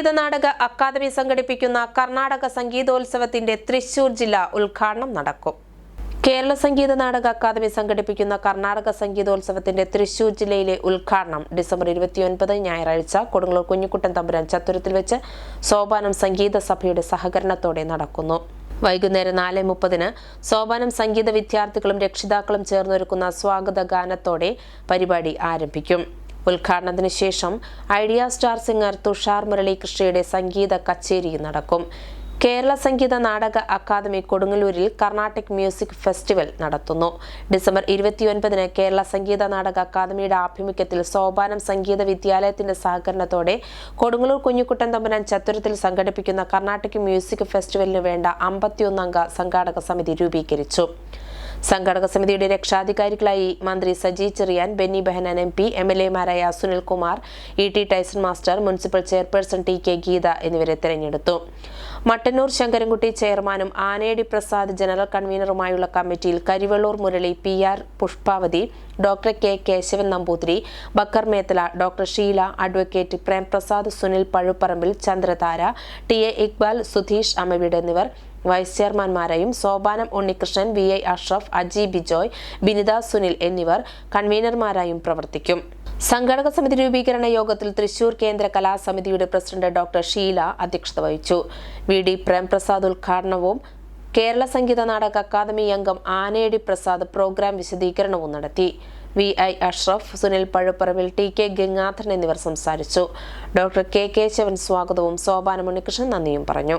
സംഗീത Nataka academy സംഘടിപ്പിക്കുന്ന കർണാടക സംഗീതോത്സവത്തിന്റെ തൃശൂർ ജില്ല ഉദ്ഘാടനം നടക്കും. കേരള സംഗീത നാടക അക്കാദമി സംഘടിപ്പിക്കുന്ന കർണാടക സംഗീതോത്സവത്തിന്റെ തൃശൂർ ജില്ലയിലെ ഉദ്ഘാടനം ഡിസംബർ ഇരുപത്തിയൊൻപത് ഞായറാഴ്ച കൊടുങ്ങല്ലൂർ കുഞ്ഞിക്കുട്ടൻ തമ്പുരാൻ ചത്തുരത്തിൽ വെച്ച് സോപാനം സംഗീത സഭയുടെ സഹകരണത്തോടെ നടക്കുന്നു. വൈകുന്നേരം നാല് മുപ്പതിന് സോപാനം സംഗീത വിദ്യാർത്ഥികളും രക്ഷിതാക്കളും ചേർന്നൊരുക്കുന്ന സ്വാഗത ഗാനത്തോടെ പരിപാടി ആരംഭിക്കും. ഉദ്ഘാടനത്തിന് ശേഷം ഐഡിയ സ്റ്റാർ സിംഗർ തുഷാർ മുരളീകൃഷ്ണയുടെ സംഗീത കച്ചേരി നടക്കും. കേരള സംഗീത നാടക അക്കാദമി കൊടുങ്ങല്ലൂരിൽ കർണാട്ടിക് മ്യൂസിക് ഫെസ്റ്റിവൽ നടത്തുന്നു. ഡിസംബർ ഇരുപത്തിയൊൻപതിന് കേരള സംഗീത നാടക അക്കാദമിയുടെ ആഭിമുഖ്യത്തിൽ സോപാനം സംഗീത വിദ്യാലയത്തിന്റെ സഹകരണത്തോടെ കൊടുങ്ങല്ലൂർ കുഞ്ഞിക്കുട്ടൻ തമ്പുരാൻ ചത്തുരത്തിൽ സംഘടിപ്പിക്കുന്ന കർണാട്ടിക് മ്യൂസിക് ഫെസ്റ്റിവലിന് വേണ്ട അമ്പത്തിയൊന്നംഗ സംഘാടക സമിതി രൂപീകരിച്ചു. സംഘാടക സമിതിയുടെ രക്ഷാധികാരികളായി മന്ത്രി Saji Cherian Benny Behanan M P M L എമാരായ Sunilkumar E T Tyson master municipal chairperson T K Geetha എന്നിവരെ തെരഞ്ഞെടുത്തു. മട്ടന്നൂർ ശങ്കരൻകുട്ടി ചെയർമാനും ആനേടി പ്രസാദ് ജനറൽ കൺവീനറുമായുള്ള കമ്മിറ്റിയിൽ Karivellur Murali P R Pushpavathi doctor K Keshavan Namboothiri Bakker Methala doctor Sheela advocate Premprasad Sunil Pazhupparambil Chandrathara T A Iqbal Sudheesh Amavid എന്നിവർ vice ചെയർമാൻമാരായും Sopanam Unnikrishnan V I Ashraf Aji Bijoy Binitha Sunil എന്നിവർ കൺവീനർമാരായും പ്രവർത്തിക്കും. സംഘടക സമിതി രൂപീകരണ യോഗത്തിൽ തൃശൂർ കേന്ദ്ര കലാസമിതിയുടെ പ്രസിഡന്റ് ഡോക്ടർ ഷീല അധ്യക്ഷത വഹിച്ചു. വി ഡി പ്രേംപ്രസാദ് ഉദ്ഘാടനവും കേരള സംഗീത നാടക അക്കാദമി അംഗം ആനേടി പ്രസാദ് പ്രോഗ്രാം വിശദീകരണവും നടത്തി. V I Ashraf Sunil Pazhupparambil T K Gangadharan എന്നിവർ സംസാരിച്ചു. ഡോക്ടർ കെ കേശവൻ സ്വാഗതവും സോപാനം ഉണ്ണികൃഷ്ണൻ നന്ദിയും പറഞ്ഞു.